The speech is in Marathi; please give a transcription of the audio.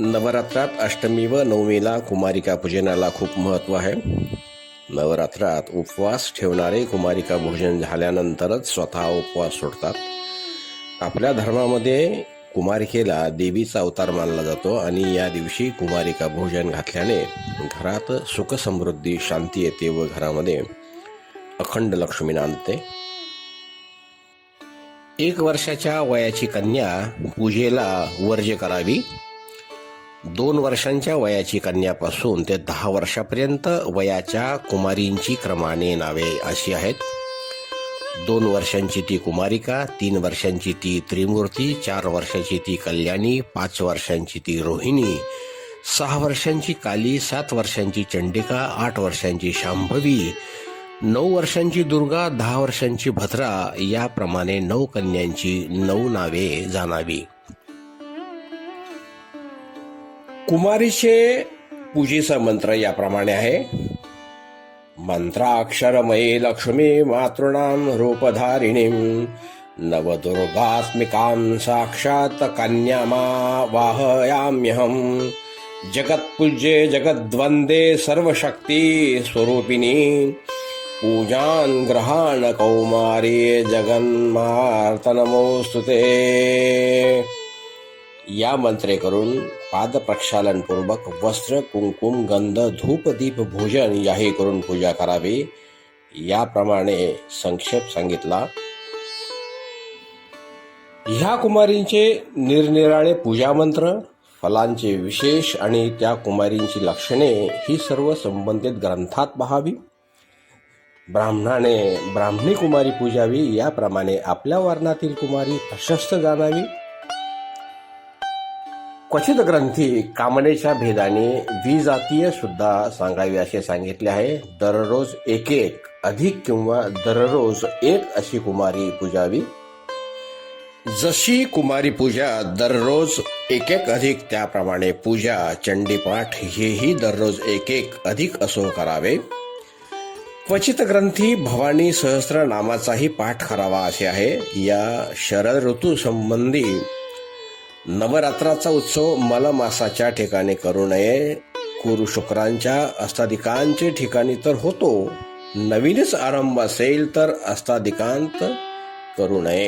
नवरात्रात अष्टमी व नवमीला कुमारिका पूजनाला खूप महत्त्व आहे. नवरात्रात उपवास ठेवणारे कुमारिका भोजन झाल्यानंतरच स्वतः उपवास सोडतात. आपल्या धर्मामध्ये कुमारिकेला देवीचा अवतार मानला जातो आणि या दिवशी कुमारिका भोजन घातल्याने घरात सुख समृद्धी शांती येते व घरामध्ये अखंड लक्ष्मी नांदते एक वर्षाच्या वयाची कन्या पूजेला वर्ज्य करावी. दोन वर्षांच्या वयाची कन्यापासून ते दहा वर्षापर्यंत वयाच्या कुमारींची क्रमाने नावे अशी आहेत. दोन वर्षांची ती कुमारिका तीन वर्षांची ती त्रिमूर्ती चार वर्षाची ती कल्याणी पाच वर्षांची ती रोहिणी सहा वर्षांची काली सात वर्षांची चंडिका आठ वर्षांची शांभवी नऊ वर्षांची दुर्गा दहा वर्षांची भद्रा याप्रमाणे नऊ कन्यांची नऊ नावे जाणावी. कुमारीचे पूजेचा मंत्र याप्रमाणे आहे. मंत्राक्षरमयी लक्ष्मी मातृणाम रूपधारिणीं नवदुर्गात्मिकां साक्षात् कन्यामा वाहयाम्यहम् जगत्पूज्ये जगद्वन्दे सर्वशक्ती स्वरूपिणी पूजान् ग्रहाण कौमारी जगन्मार्तनमोस्तुते या मंत्रे करून पाद प्रक्षालनपूर्वक वस्त्र कुंकुम गंध धूप दीप भोजन याही करून पूजा करावी. याप्रमाणे संक्षेप सांगितला. ह्या कुमारींचे निरनिराळे पूजा मंत्र फलांचे विशेष आणि त्या कुमारींची लक्षणे ही सर्व संबंधित ग्रंथात पहावी. ब्राह्मणाने ब्राह्मणी कुमारी पूजावी याप्रमाणे आपल्या वर्णातील कुमारी प्रशस्त जाणावी. क्वचित ग्रंथी कामनेच्या भेदाने द्विजातीय सुद्धा सांगावी असे सांगितले आहे. दररोज एक एक अधिक किंवा दररोज एक अशी कुमारी पूजावी. जशी कुमारी पूजा दररोज एक एक अधिक त्याप्रमाणे पूजा चंडीपाठ हेही दररोज एक एक अधिक असो करावे. क्वचित ग्रंथी भवानी सहस्र नामाचाही पाठ करावा असे आहे. या शरद ऋतू संबंधी नवरात्राचा उत्सव मलमासाच्या ठिकाणी करू नये. कुरु शुक्रांच्या अस्ताधिकांचे ठिकाणी तर होतो. नवीनच आरंभ असेल तर अस्ताधिकांत करू नये.